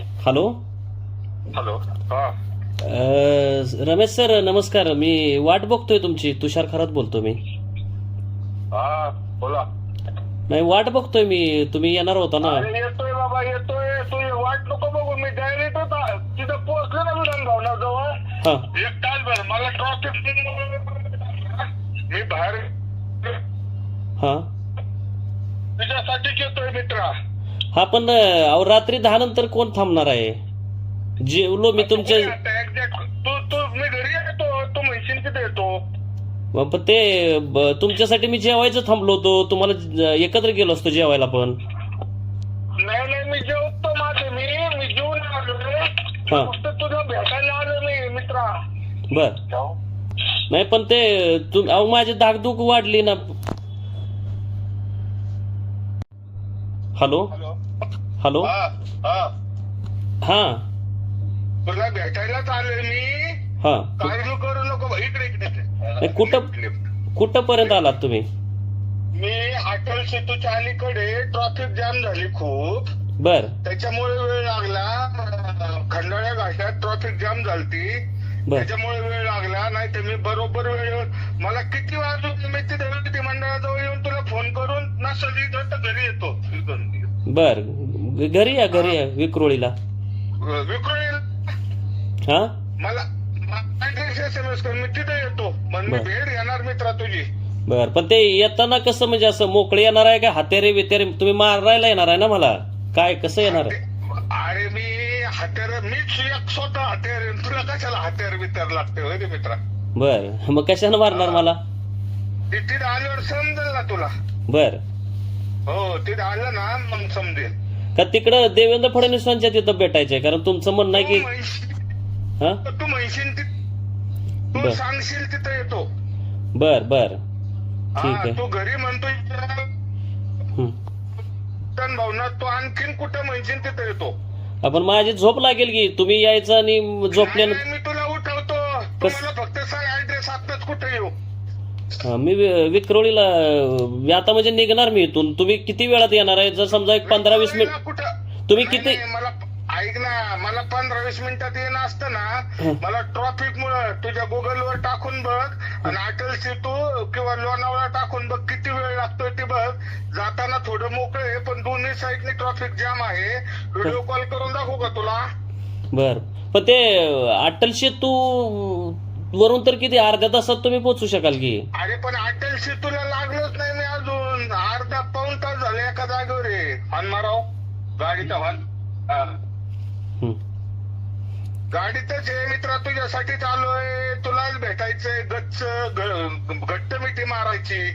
Hello hello हा. Ramesh sir नमस्कार. मी वाट बघतोय तुमची. तुषार खरात बोलतो मी. हा बोला. नाही वाट बघतोय मी. तुम्ही येणार होता ना? अरे येतोय बाबा येतोय. तू वाट नको बघू. मी डायरेक्ट होता. तिथं पोहोचलो ना विधान भवनाजवळ हा. एक मला ट्रॉफिक मी बाहेर हा. तुझ्यासाठीच येतोय मित्रा. हा पण अहो रात्री दहा नंतर कोण थांबणार आहे? जेवलो मी तुमच्या तू तू मी घरी येतो तू म्हणशील तिथे येतो. पण ते ब- तुमच्यासाठी मी जेवायचं थांबलो होतो. तुम्हाला एकत्र गेलो असतो जेवायला पण. नाही नाही मी जेवतो माझे मी मी जेवून आलो हा. फक्त तुझं भेटायला आलो मी मित्रा. बर. नाही पण ते अहो माझी धाकधूक वाढली ना. हॅलो? हॅलो? हा तुला भेटायलाच आलोय मी. हा. काळजी करू नको. इकडे इकडे. नाही, कुठं कुठंपर्यंत आलात तुम्ही? मी अटल सेतूच्या अलीकडे ट्रॉफिक जाम झाली खूप. बर. त्याच्यामुळे वेळ लागला. खंडाळ्या घाटात ट्रॉफिक जाम झालती. त्याच्यामुळे वेळ लागला नाही तर मी बरोबर वेळेवर मला किती वाजून मी तिथे मंडळाजवळ येऊन तुला फोन करून इथं तर घरी येतो. बर. घरी या घरी या विक्रोळीला. विक्रोळी हा? मला मी तिथे येतो. मी. भेट घेणार मित्रा तुझी. बर पण ते येताना कसं म्हणजे असं मोकळे येणार आहे का? हातेरे बितेरे तुम्ही मारायला येणार आहे ना मला? काय कसं येणार आहे? अरे मी हत्यार मीच एक स्वतः हत्यार आहे. तुला कशाला हत्यार बित्यार लागते? होय रे मित्रा? बर मग कशानं मारणार मला? तिथे आल्यावर समजेल ना तुला. बर. हो तिथे आलं ना मग समजेल. का तिकडं देवेंद्र फडणवीसांच्या तिथं भेटायचंय? कारण तुमचं म्हणणं आहे की हा? तू म्हणशील ति- तू बर. सांगशील तिथे येतो. बर बर. ठीक हा आहे. तू घरी म्हणतोय हं. भावनात तू आणखीन कुठं म्हणशील तिथे येतो? आपण माझी झोप लागेल की तुम्ही यायचं आणि झोपल्यानंतर नाही, मी तुला उठवतो. तू कस- मला फक्त सांग ऍड्रेस आताच कुठे येऊ? हा, मी वि- विक्रोळीला मी आता म्हणजे निघणार मी इथून. तुम्ही किती वेळात येणार आहे? जर समजा एक पंधरा वीस मिनिट कुठं? तुम्ही नाही, किती- नाही, मला ऐक ना मला पंधरा वीस मिनिटात येणं असतं. ना मला ट्रॉफिक मुळे तुझ्या गुगलवर टाकून बघ आणि अटल सेतू किंवा लोणावळा टाकून बघ किती वेळ लागतोय ते बघ. जाताना थोडं मोकळे आहे, पण दोन्ही साईडने ट्रॉफिक जाम आहे. व्हिडिओ कॉल करून दाखवू का तुला? बर. पण ते अटल सेतू वरून तर किती अर्ध्या तासात तुम्ही पोहोचू शकाल की. अरे पण अटल सेतूला लागलोच नाही मी अजून. अर्धा पाऊन तास झाले एका जागेवर आहे. हनमाराव गाडीचा हन. हा. हं. गाडीतच आहे मित्रा तुझ्यासाठी आलोय तुलाच भेटायचंय गच्च ग- घट्ट मिठी मारायची.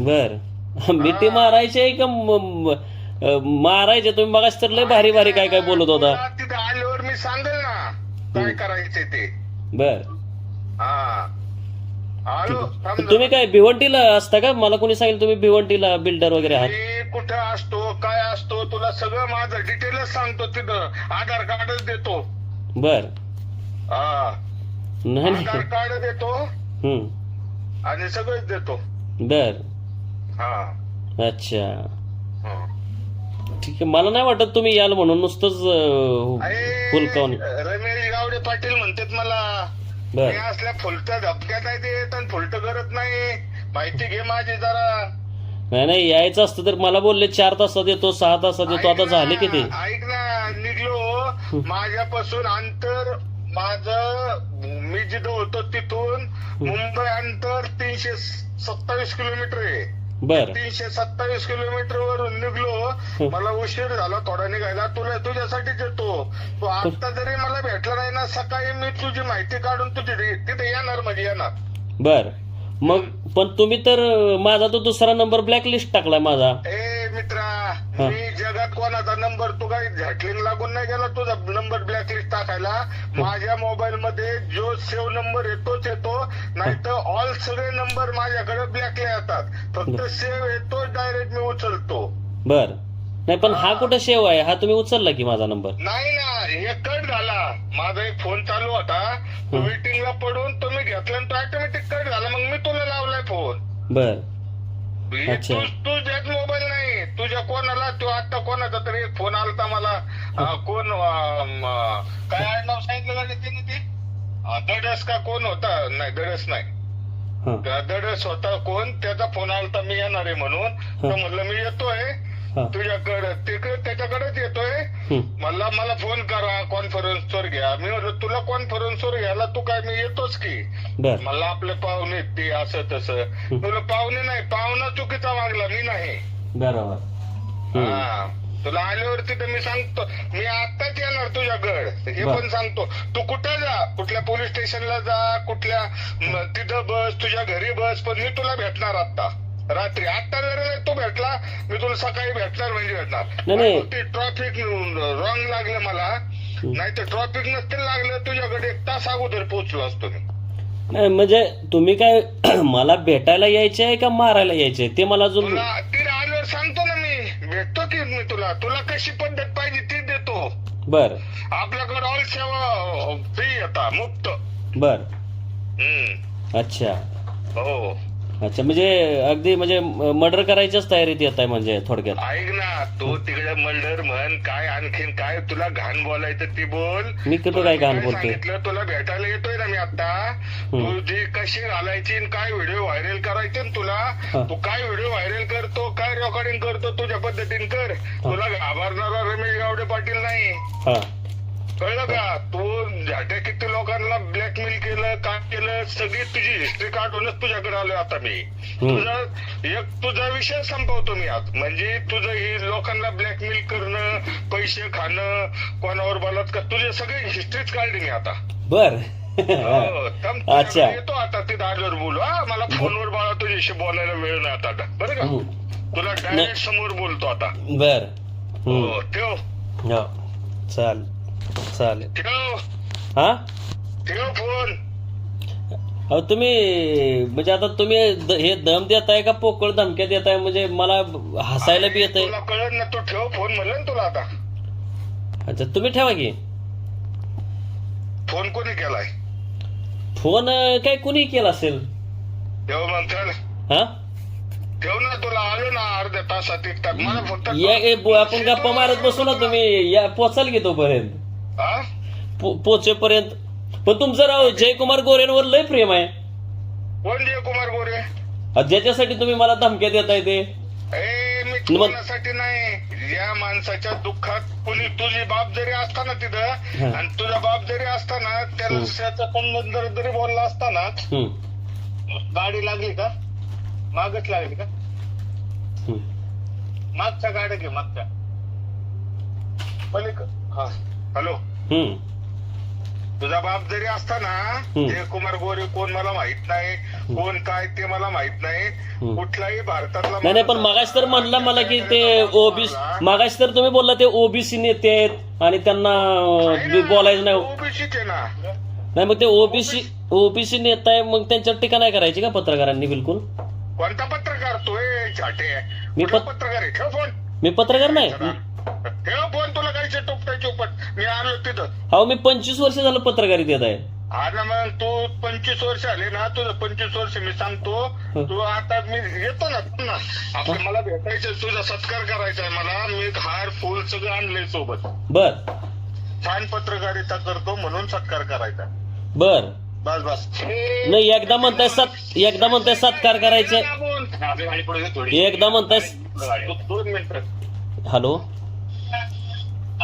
बर. मिठी मारायची आहे का म- म- अं, मारायचे तुम्ही मगाच तर लय भारी भारी काय काय बोलत होता. तुला तिथे आल्यावर मी सांगेल ना काय करायचंय ते. बर. हा. तुम्ही काय भिवंडीला असता का? मला कोणी सांगितलं तुम्ही भिवंडीला बिल्डर वगैरे आहात. मी कुठं असतो काय असतो तुला सगळं माझं डिटेलच सांगतो तिथं. आधार कार्डच देतो. बर. हा. नाही आधार नाही कार्ड देतो. हं. आणि सगळंच देतो. बर. हा. अच्छा. हा. ठीक आहे. मला नाही वाटत तुम्ही याल म्हणून. नुसतंच अं, अरे रमेश गावडे पाटील म्हणतात मला. मी असल्या फुलत्या धपक्यात आहे ते पण फुलट करत नाही. माहिती घे माझी जरा. नाही नाही यायचं असतं तर मला बोलले चार तासात येतो सहा तासात येतो आता झाले किती? ऐक ना निघलो. माझ्यापासून अंतर माझं मी जिथं होतो तिथून मुंबई अंतर तीनशे सत्तावीस किलोमीटर आहे. बर. तीनशे सत्तावीस किलोमीटर वरून निघलो. मला उशीर झाला थोडा निघायला. तुला तुझ्यासाठीच येतो. तू आता जरी मला भेटला नाही ना सकाळी मी तुझी माहिती काढून तुझी तिथे येणार म्हणजे येणार. बर. मग पण तुम्ही तर माझा तो दुसरा नंबर ब्लॅक लिस्ट टाकलाय माझा. ए मित्रा. मी जगात कोणाचा नंबर तू काही झटलिंग लागून नाही गेला तुझा नंबर ब्लॅकलिस्ट टाकायला. माझ्या मोबाईल मध्ये जो सेव्ह नंबर येतोच येतो. नाही तर ऑल सगळे नंबर माझ्याकडे ब्लॅकले येतात. फक्त सेव्ह येतो डायरेक्ट मी उचलतो. बर. नाही पण हा कुठं शेव आहे? हा तुम्ही उचलला की माझा नंबर नाही ना हे कट झाला. माझा एक फोन चालू होता. तो. वेटिंगला पडून तो मी घेतला आणि तो ऑटोमॅटिक कट झाला. मग मी तुला लावलाय फोन बर. अच्छा. तू तुझ्याच मोबाईल कोणाला तू आता कोणाचा तरी फोन आलता मला. अं, कोण अं, काय नाव सांगितलं गाडी ते? अं, दडस का कोण होता? नाही दडस नाही. हा. दडस होता कोण? त्याचा फोन आलता मी येणार आहे म्हणून. तर म्हणलं मी येतोय. हा. तुझ्याकडे तिकडे त्याच्याकडेच येतोय. हम्म. मला मला फोन करा कॉन्फरन्सवर घ्या. मी म्हणलं तुला कॉन्फरन्सवर घ्यायला तू काय मी येतोच की. बर. मला आपले पाहुणे ते असं तसं तुला पाहुणे नाही पाहुणा चुकीचा वागला मी नाही. बरोबर. हा. तुला आल्यावरती तर मी सांगतो. मी आत्ताच येणार तुझ्याकडे. हे. पण सांगतो. तू कुठे जा? कुठल्या पोलीस स्टेशनला जा? कुठल्या म, तिथं बस तुझ्या घरी बस. पण मी तुला भेटणार आता रात्री. आता जर तू भेटला मी तुला सकाळी भेटणार म्हणजे भेटणार. नाही. ते ट्रॉफिक रॉंग लागलं मला. नाही तर ट्रॉफिक नसतील लागलं तुझ्याकडे एक तास अगोदर पोहोचलो असतो मी. नाही म्हणजे तुम्ही काय मला भेटायला यायचे आहे का मारायला यायचे ते मला अजून तुला आल्यावर सांगतो. भेटतो की मी तुला. तुला कशी पद्धत पाहिजे ती देतो. बर. आपल्याकडे ऑल सेवा फ्री आता मुक्त बर. हम्म. अच्छा. हो. अच्छा म्हणजे अगदी म्हणजे मर्डर करायच्याच तयारीत येत आहे म्हणजे थोडक्यात. ऐक ना तू तिकडे मल्डर म्हण काय आणखीन काय तुला घाण बोलायचं ती बोल. मी कुठं काय घाण बोलतोय? सांगितलं तुला भेटायला येतोय ना मी आता तू जी कशी घालायची आणि काय व्हिडिओ व्हायरल करायचे ना तुला. तू काय व्हिडिओ व्हायरल करतो काय रेकॉर्डिंग करतो तुझ्या पद्धतीने कर. तुला घाबरणारा रमेश गावडे पाटील नाही. हा. कळलं का? तू झाट्या किती लोकांना ब्लॅकमेल केलं काय केलं? सगळी तुझी हिस्ट्री काढूनच तुझ्याकडे आलोय आता मी. तुझा एक तुझा विषय संपवतो मी आज. म्हणजे तुझं ही लोकांना ब्लॅकमेल करणं पैसे खाणं कोणावर बलात्कार तुझे सगळी हिस्ट्रीच काढली मी आता. बर. हो, अच्छा. येतो आता ते दादर बोलू. हा मला फोनवर बाळा तुझ्याशी बोलायला वेळ नाही आता. बरं का. तुला डायरेक्ट समोर बोलतो आता. बर. हो. ठेव. हो. चालेल ठेव हा? ठेव फोन. अहो तुम्ही म्हणजे आता तुम्ही द- हे दम देताय का पोकळ धमक्या देताय? म्हणजे मला हसायला बी येतंय. तुला कळत ना तू ठेव फोन म्हणलं ना तुला आता. अच्छा तुम्ही ठेवा की. फोन कोणी केलाय? फोन अं, काय कुणी केला असेल? ठेव चल हा? ठेव ना तुला आलो ना अर्ध्या तासात एक तास मला फक्त या ए, बो- आपण गप्पा मारत बसू ना तुम्ही. या पोचाल की तोपर्यंत? पो- पोचेपर्यंत. पण तुमचं राव जयकुमार गोरेंवर लय प्रेम आहे. कोण जय कुमार गोरे ज्याच्यासाठी तुम्ही मला धमक्या देताय ते? कोणासाठी नाही? या माणसाच्या दुःखात कुणी तुझी बाप जरी असताना. तिथं आणि तुझा बाप जरी असताना त्याला त्याचा संबंध जर बोलला असताना गाडी लागली का? मागच लागली का. मागच्या गाड्या घे मागच्या. पलीक हा. हॅलो. हम्म. तुझा बाप जरी असताना हम्म. जय कुमार गोरे कोण मला माहीत नाही कोण काय ते मला माहीत नाही. कुठलाही भारतातला नाही नाही पण मागाश तर म्हणला मला की ते ओबीसी मागाश तर तुम्ही बोलला ते ओबीसी नेते आहेत आणि त्यांना अं, बोलायचं नाही. ओबीसीचे ना. नाही मग ते ओबीसी ओबीसी नेता आहे मग त्यांच्यावर टीका नाही करायची का पत्रकारांनी बिलकुल? कोणता पत्रकार तो ए छाटे? मी कुठला पत- पत्रकार आहे? ठेव फोन. मी पत्रकार नाही. ठेव फोन तुला काही टोपटायची उपट. मी आलो तिथं. अहो मी पंचवीस वर्ष झालं पत्रकारित येत आहे. आणि मग तू पंचवीस वर्ष आले ना तुझं पंचवीस वर्ष मी सांगतो. तू आता मी येतो ना ना आपण मला भेटायचं तुझा सत्कार करायचा आहे मला. मी हार फुल सगळं आणलंय सोबत. बर. छान पत्रकारिता करतो म्हणून सत्कार करायचा. बर. बस बस. नाही एकदा म्हणताय सत एकदा म्हणताय सत्कार करायचं. एकदा म्हणताय दोन मिनिटं. हॅलो?